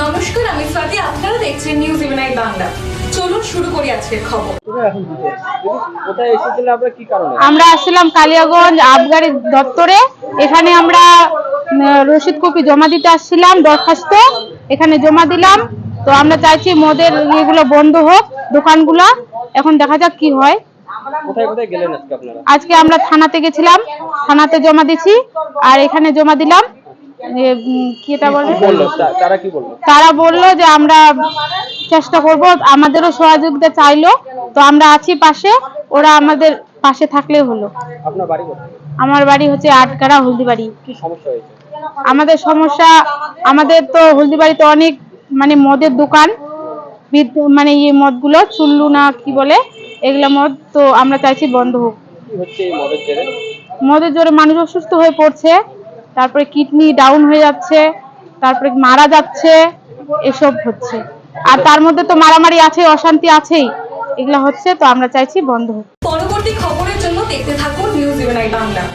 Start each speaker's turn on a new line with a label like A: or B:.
A: নমস্কার আমি স্বাতি আপনারা দেখছেন নিউজ ইভেনাই বাংলা। চলুন শুরু করি আজকের খবর।
B: কোথায় এখন দিদি কোথায় এসেছিলেন আপনারা কি কারণে?
C: আমরা আসছিলাম কালিয়াগঞ্জ আবগারি দপ্তরে। এখানে আমরা রসিদ কপি জমা দিতে আসছিলাম দরখাস্ত। এখানে জমা দিলাম। তো আমরা চাইছি মদের ইয়েগুলো বন্ধ হোক দোকানগুলো। এখন দেখা যাক কি হয়।
B: কোথায় কোথায় গেলেন আজকে
C: আমরা থানাতে গেছিলাম থানাতে জমা দিছি। আর এখানে জমা দিলাম কি এটা বলে
B: তারা কি বলল?
C: তারা বলল যে আমরা চেষ্টা করব আমাদেরও সহযোগিতা চাইলো তো আমরা আছি পাশে ওরা আমাদের পাশে থাকলে হলো।
B: আপনার বাড়ি
C: আমার বাড়ি হচ্ছে আটকারা হলদিবাড়ি।
B: কি সমস্যা হয়েছে?
C: আমাদের সমস্যা আমাদের তো হলদিবাড়িতে অনেক মানে মদের দোকান মানে ইয়ে মদগুলো চুল্লু না কি বলে এগুলো মদ তো আমরা চাইছি বন্ধ হোক।
B: মদের জোরে
C: মানুষ অসুস্থ হয়ে পড়ছে। তারপরে কিডনি ডাউন হয়ে যাচ্ছে, তারপরে মারা যাচ্ছে, এসব হচ্ছে। আর তার মধ্যে তো মারামারি আছে অশান্তি আছেই, এগুলো হচ্ছে, তো আমরা চাইছি বন্ধ হোক।
A: পরবর্তী খবরের জন্য দেখতে থাকুন নিউজ ইউনাইট বাংলা